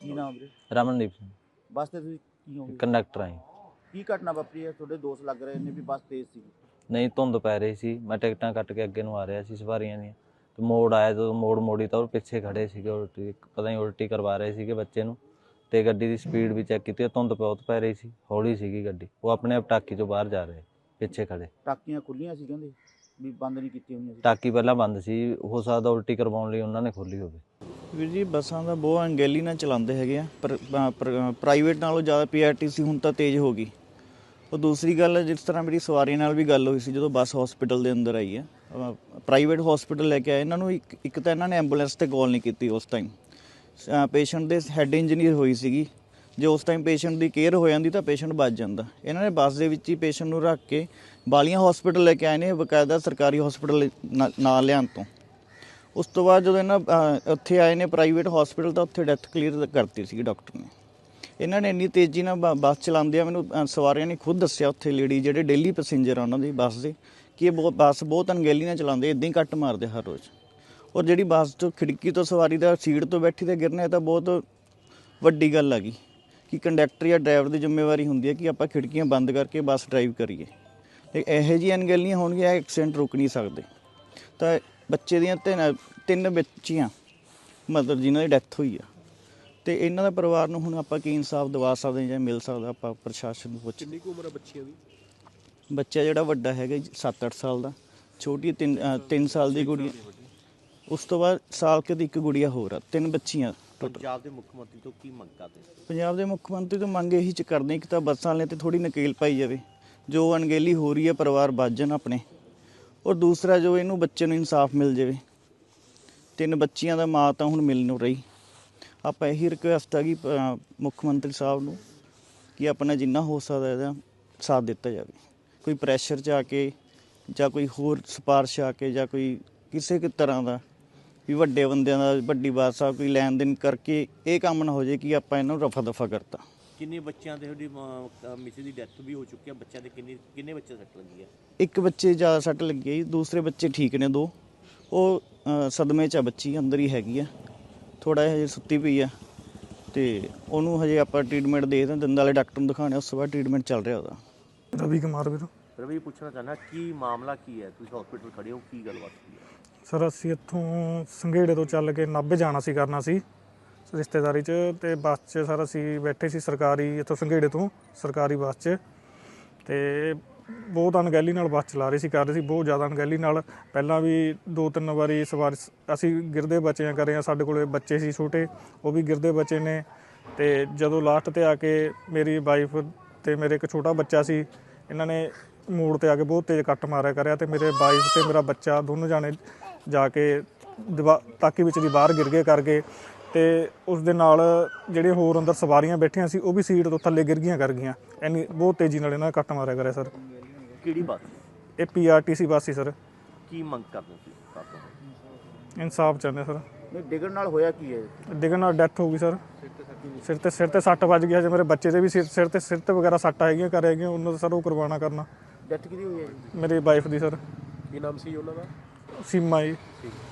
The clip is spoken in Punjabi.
ਕੀ ਨਾਮ ਵੀਰੇ ਰਮਨਦੀਪ ਸਿੰਘ। ਬੱਸ ਤੇ ਤੁਸੀਂ ਕੀ ਹੋਗੇ ਕੰਡਕਟਰ ਆਈ ਕੀ ਘਟਨਾ ਵਾਪਰੀ ਹੈ? ਤੁਹਾਡੇ ਦੋਸਤ ਲੱਗ ਰਹੇ ਨੇ ਵੀ ਬੱਸ ਤੇਜ਼ ਸੀ। ਨਹੀਂ ਧੁੰਦ ਪੈ ਰਹੀ ਸੀ। ਮੈਂ ਟਿਕਟਾਂ ਕੱਟ ਕੇ ਅੱਗੇ ਨੂੰ ਆ ਰਿਹਾ ਸੀ ਸਵਾਰੀਆਂ ਦੀਆਂ। ਤੇ ਮੋੜ ਆਇਆ ਜਦੋਂ ਮੋੜ ਮੋੜੀ ਤਾਂ ਉਹ ਪਿੱਛੇ ਖੜੇ ਸੀਗੇ ਉਲਟੀ ਪਤਾ ਨਹੀਂ ਉਲਟੀ ਕਰਵਾ ਰਹੇ ਸੀਗੇ ਬੱਚੇ ਨੂੰ। ਤੇ ਗੱਡੀ ਦੀ ਸਪੀਡ ਵੀ ਚੈੱਕ ਕੀਤੀ ਧੁੰਦ ਬਹੁਤ ਪੈ ਰਹੀ ਸੀ ਹੌਲੀ ਸੀਗੀ ਗੱਡੀ। ਉਹ ਆਪਣੇ ਆਪ ਟਾਕੀ ਚੋਂ ਬਾਹਰ ਜਾ ਰਹੇ ਪਿੱਛੇ ਖੜੇ ਟਾਕੀਆਂ ਖੁੱਲੀਆਂ ਸੀ ਕਹਿੰਦੇ ਵੀ ਬੰਦ ਨਹੀਂ ਕੀਤੀਆਂ ਹੋਈਆਂ ਸੀ। ਟਾਕੀ ਪਹਿਲਾਂ ਬੰਦ ਸੀ ਹੋ ਸਕਦਾ ਉਲਟੀ ਕਰਵਾਉਣ ਲਈ ਉਹਨਾਂ ਨੇ ਖੋਲੀ ਹੋਵੇ। ਵੀਰ ਜੀ ਬੱਸਾਂ ਦਾ ਬਹੁਤ ਅੰਗੇਲੀ ਨਾਲ ਚਲਾਉਂਦੇ ਹੈਗੇ ਆ ਪਰ ਪ੍ਰਾਈਵੇਟ ਨਾਲੋਂ ਜ਼ਿਆਦਾ ਪੀਆਰਟੀਸੀ ਹੁਣ ਤਾਂ ਤੇਜ਼ ਹੋ ਗਈ। ਉਹ ਦੂਸਰੀ ਗੱਲ ਹੈ, ਜਿਸ ਤਰ੍ਹਾਂ ਮੇਰੀ ਸਵਾਰੀ ਨਾਲ ਵੀ ਗੱਲ ਹੋਈ ਸੀ ਜਦੋਂ ਬੱਸ ਹਸਪੀਟਲ ਦੇ ਅੰਦਰ ਆਈ ਹੈ ਪ੍ਰਾਈਵੇਟ ਹਸਪੀਟਲ ਲੈ ਕੇ ਆਏ ਇਹਨਾਂ ਨੂੰ ਇੱਕ ਇੱਕ ਤਾਂ ਇਹਨਾਂ ਨੇ ਐਂਬੂਲੈਂਸ ਤੇ ਕਾਲ ਨਹੀਂ ਕੀਤੀ ਉਸ ਟਾਈਮ ਪੇਸ਼ੈਂਟ ਦੇ ਹੈੱਡ ਇੰਜੀਨੀਅਰ ਹੋਈ ਸੀਗੀ। ਜੇ ਉਸ ਟਾਈਮ ਪੇਸ਼ੈਂਟ ਦੀ ਕੇਅਰ ਹੋ ਜਾਂਦੀ ਤਾਂ ਪੇਸ਼ੈਂਟ ਬਚ ਜਾਂਦਾ। ਇਹਨਾਂ ਨੇ ਬੱਸ ਦੇ ਵਿੱਚ ਹੀ ਪੇਸ਼ੈਂਟ ਨੂੰ ਰੱਖ ਕੇ ਬਾਲੀਆਂ ਹਸਪੀਟਲ ਲੈ ਕੇ ਆਏ ਨੇ ਬਕਾਇਦਾ ਸਰਕਾਰੀ ਹਸਪੀਟਲ ਨਾਲ ਲਿਆਉਣ ਤੋਂ। ਉਸ ਤੋਂ ਬਾਅਦ ਜਦੋਂ ਇਹਨਾਂ ਉੱਥੇ ਆਏ ਨੇ ਪ੍ਰਾਈਵੇਟ ਹਸਪੀਟਲ ਤਾਂ ਉੱਥੇ ਡੈਥ ਕਲੀਅਰ ਕਰਤੀ ਸੀ ਡਾਕਟਰ ਨੇ। ਇਹਨਾਂ ਨੇ ਇੰਨੀ ਤੇਜ਼ੀ ਨਾਲ ਬ- ਬੱਸ ਚਲਾਉਂਦੇ ਆ ਮੈਨੂੰ ਅਹ, ਸਵਾਰੀਆਂ ਨੇ ਖੁਦ ਦੱਸਿਆ ਉੱਥੇ ਲੇਡੀ ਜਿਹੜੇ ਡੇਲੀ ਪੈਸੇਂਜਰ ਆ ਉਹਨਾਂ ਦੀ ਬੱਸ ਦੇ ਕਿ ਇਹ ਬਹੁਤ ਬੱਸ ਬਹੁਤ ਅਣਗਹਿਲੀ ਨਾਲ ਚਲਾਉਂਦੇ ਇਦਾਂ ਹੀ ਕੱਟ ਮਾਰਦੇ ਹਰ ਰੋਜ਼। ਔਰ ਜਿਹੜੀ ਬੱਸ ਤੋਂ ਖਿੜਕੀ ਤੋਂ ਸਵਾਰੀ ਦਾ ਸੀਟ ਤੋਂ ਬੈਠੀ ਤੇ ਗਿਰਨਾ ਇਹ ਤਾਂ ਬਹੁਤ ਵੱਡੀ ਗੱਲ ਹੈਗੀ ਕਿ ਕੰਡਕਟਰ ਜਾਂ ਡਰਾਈਵਰ ਦੀ ਜ਼ਿੰਮੇਵਾਰੀ ਹੁੰਦੀ ਹੈ ਕਿ ਆਪਾਂ ਖਿੜਕੀਆਂ ਬੰਦ ਕਰਕੇ ਬੱਸ ਡਰਾਈਵ ਕਰੀਏ। ਤੇ ਇਹੋ ਜਿਹੀਆਂ ਅਣਗਹਿਲੀਆਂ ਹੋਣਗੀਆਂ ਐਕਸੀਡੈਂਟ ਰੁਕ ਨਹੀਂ ਸਕਦੇ। ਤਾਂ ਬੱਚੇ ਦੀਆਂ ਤਿੰਨ ਤਿੰਨ ਬੱਚੀਆਂ ਮਤਲਬ ਜਿਨ੍ਹਾਂ ਦੀ ਡੈਥ ਹੋਈ ਆ ਤੇ ਇਹਨਾਂ ਦਾ ਪਰਿਵਾਰ ਨੂੰ ਹੁਣ ਆਪਾਂ ਕੀ ਇਨਸਾਫ ਦਿਵਾ ਸਕਦੇ ਜਾਂ ਮਿਲ ਸਕਦਾ ਆਪਾਂ ਪ੍ਰਸ਼ਾਸਨ ਨੂੰ ਪੁੱਛ। ਕਿੰਨੀ ਕੁ ਉਮਰ ਹੈ ਬੱਚਿਆਂ ਦੀ? ਬੱਚਾ ਜਿਹੜਾ ਵੱਡਾ ਹੈਗਾ 7-8 ਸਾਲ ਦਾ। ਛੋਟੀ 3 3 ਸਾਲ ਦੀ ਗੁੜੀ ਉਸ ਤੋਂ ਬਾਅਦ ਸਾਲ ਕੇ ਦੀ ਇੱਕ ਗੁੜੀਆ ਹੋਰ ਆ ਤਿੰਨ ਬੱਚੀਆਂ। ਪੰਜਾਬ ਦੇ ਮੁੱਖ ਮੰਤਰੀ ਤੋਂ ਕੀ ਮੰਗ ਕਰਦੇ? ਪੰਜਾਬ ਦੇ ਮੁੱਖ ਮੰਤਰੀ ਤੋਂ ਮੰਗ ਇਹੀ ਚ ਕਰਦੇ ਇੱਕ ਤਾਂ ਬੱਸਾਂ ਵਾਲੇ ਤੇ ਥੋੜੀ ਨਕੇਲ ਪਾਈ ਜਾਵੇ। ਜੋ ਅਣਗਹਿਲੀ ਹੋ ਰਹੀ ਹੈ ਪਰਿਵਾਰ ਬਚ ਜਾਣ ਆਪਣੇ। ਔਰ ਦੂਸਰਾ ਜੋ ਇਹਨੂੰ ਬੱਚੇ ਨੂੰ ਇਨਸਾਫ ਮਿਲ ਜਾਵੇ। ਤਿੰਨ ਬੱਚੀਆਂ ਦਾ ਮਾਂ ਤਾਂ ਹੁਣ ਮਿਲ ਨੂੰ ਰਹੀ। ਆਪਾਂ ਇਹੀ ਰਿਕੁਐਸਟ ਆ ਕਿ ਮੁੱਖ ਮੰਤਰੀ ਸਾਹਿਬ ਨੂੰ ਕਿ ਆਪਣਾ ਜਿੰਨਾ ਹੋ ਸਕਦਾ ਇਹਦਾ ਸਾਥ ਦਿੱਤਾ ਜਾਵੇ। ਕੋਈ ਪ੍ਰੈਸ਼ਰ ਚ ਆ ਕੇ ਜਾਂ ਕੋਈ ਹੋਰ ਸਿਫਾਰਿਸ਼ ਆ ਕੇ ਜਾਂ ਕੋਈ ਕਿਸੇ ਕਿ ਤਰ੍ਹਾਂ ਦਾ ਵੀ ਵੱਡੇ ਬੰਦਿਆਂ ਦਾ ਵੱਡੀ ਬਾਦਸ਼ਾਹ ਕੋਈ ਲੈਣ ਦੇਣ ਕਰਕੇ ਇਹ ਕੰਮ ਨਾ ਹੋ ਜੇ ਕਿ ਆਪਾਂ ਇਹਨਾਂ ਨੂੰ ਰਫਾ ਦਫਾ ਕਰਤਾ। ਕਿੰਨੇ ਬੱਚਿਆਂ ਦੇ ਤੁਹਾਡੀ ਮਿਸੇ ਦੀ ਡੈਥ ਵੀ ਹੋ ਚੁੱਕੀ ਹੈ ਬੱਚਿਆਂ ਦੇ ਕਿੰਨੇ ਕਿੰਨੇ ਬੱਚੇ ਸੱਟ ਲੱਗੀ ਹੈ ਇੱਕ ਬੱਚੇ ਜ਼ਿਆਦਾ ਸੱਟ ਲੱਗੀ ਹੈ ਜੀ, ਦੂਸਰੇ ਬੱਚੇ ਠੀਕ ਨੇ ਦੋ। ਉਹ ਸਦਮੇ ਚ ਆ ਬੱਚੀ ਅੰਦਰ ਹੀ ਹੈਗੀ ਆ। ਥੋੜਾ ਜਿਹਾ ਹਜੇ ਸੁੱਤੀ ਪਈ ਆ। ਤੇ ਉਹਨੂੰ ਹਜੇ ਆਪਾਂ ਟ੍ਰੀਟਮੈਂਟ ਦੇ ਦਿੰਦੇ ਦੰਦਾਂ ਵਾਲੇ ਡਾਕਟਰ ਨੂੰ ਦਿਖਾਣੇ ਉਸ ਤੋਂ ਬਾਅਦ ਟ੍ਰੀਟਮੈਂਟ ਚੱਲ ਰਿਹਾ ਉਹਦਾ। ਰਵੀ ਕੁਮਾਰ ਵੀਰ। ਰਵੀ ਪੁੱਛਣਾ ਚਾਹਨਾ ਕੀ ਮਾਮਲਾ ਕੀ ਹੈ? ਤੁਸੀਂ ਹਸਪੀਟਲ ਖੜੇ ਹੋ ਕੀ ਗੱਲਬਾਤ ਹੋਈ ਹੈ? ਸਰ, ਅਸੀਂ ਇੱਥੋਂ ਸੰਘੇੜੇ ਤੋਂ ਚੱਲ ਕੇ ਨਾਭੇ ਜਾਣਾ ਸੀ, ਕਰਨਾ ਸੀ ਰਿਸ਼ਤੇਦਾਰੀ 'ਚ ਤੇ ਬੱਸ 'ਚ ਸਰ ਅਸੀਂ ਬੈਠੇ ਸੀ ਸਰਕਾਰੀ, ਇੱਥੋਂ ਸੰਘੇੜੇ ਤੋਂ ਸਰਕਾਰੀ ਬੱਸ 'ਚ ਤੇ ਬਹੁਤ ਅਣਗਹਿਲੀ ਨਾਲ ਬੱਸ ਚਲਾ ਰਹੇ ਸੀ, ਕਰ ਰਹੇ ਸੀ, ਬਹੁਤ ਜ਼ਿਆਦਾ ਅਣਗਹਿਲੀ ਨਾਲ। ਪਹਿਲਾਂ ਵੀ ਦੋ ਤਿੰਨ ਵਾਰੀ ਸਵਾਰ ਅਸੀਂ ਗਿਰਦੇ ਬੱਚਿਆਂ ਕਰੇ ਆ ਸਾਡੇ ਕੋਲੇ ਬੱਚੇ ਸੀ ਛੋਟੇ, ਉਹ ਵੀ ਗਿਰਦੇ ਬੱਚੇ ਨੇ ਤੇ ਜਦੋਂ ਲਾਸਟ ਤੇ ਆ ਕੇ ਮੇਰੀ ਵਾਈਫ ਤੇ ਮੇਰੇ ਇੱਕ ਛੋਟਾ ਬੱਚਾ ਸੀ, ਇਹਨਾਂ ਨੇ ਮੋੜ ਤੇ ਆ ਕੇ ਬਹੁਤ ਤੇਜ਼ ਕੱਟ ਮਾਰਿਆ ਕਰਿਆ ਤੇ ਮੇਰੇ ਵਾਈਫ ਤੇ ਮੇਰਾ ਬੱਚਾ ਦੋਨੋਂ ਜਾਣੇ ਜਾ ਕੇ ਤਾਕੀ ਵਿੱਚ ਦੀ ਬਾਹਰ ਗਿਰ ਗਏ ਕਰਕੇ ਤੇ ਉਸ ਦੇ ਨਾਲ ਜਿਹੜੇ ਹੋਰ ਅੰਦਰ ਸਵਾਰੀਆਂ ਬੈਠੀਆਂ ਸੀ ਉਹ ਵੀ ਸੀਟ ਤੋਂ ਥੱਲੇ ਗਿਰ ਗਈਆਂ ਕਰ ਗਈਆਂ। ਇੰਨੀ ਬਹੁਤ ਤੇਜ਼ੀ ਨਾਲ ਇਹਨਾਂ ਕੱਟ ਮਾਰਿਆ ਕਰਿਆ ਸਰ। ਕਿਹੜੀ ਬਾਤ ਇਹ ਪੀਆਰਟੀਸੀ ਬੱਸ ਸੀ ਸਰ। ਕੀ ਮੰਗ ਕਰਦੇ ਸੀ ਇਨਸਾਫ ਚਾਹੁੰਦੇ ਸਰ। ਨਹੀਂ ਡਿੱਗਣ ਨਾਲ ਹੋਇਆ ਕੀ ਹੈ? ਡਿੱਗਣ ਨਾਲ ਡੈਥ ਹੋ ਗਈ ਸਰ। ਸਿਰ ਤੇ ਸਿਰ ਤੇ ਸੱਟ ਵੱਜ ਗਿਆ ਜੇ ਮੇਰੇ ਬੱਚੇ ਦੇ ਵੀ ਸਿਰ ਤੇ ਸਿਰ ਤੇ ਵਗੈਰਾ ਸੱਟ ਹੈਗੀਆਂ ਕਰ ਹੈਗੀਆਂ ਉਹਨਾਂ ਦਾ ਸਰ ਉਹ ਕਰਵਾਉਣਾ ਕਰਨਾ। ਡੈਥ ਕਿਹਦੀ ਹੋਈ ਹੈ ਜੀ? ਮੇਰੀ ਵਾਈਫ ਦੀ ਸਰ। ਕੀ ਨਾਮ ਸੀ ਉਹਨਾਂ ਦਾ? ਸੀਮਾ ਜੀ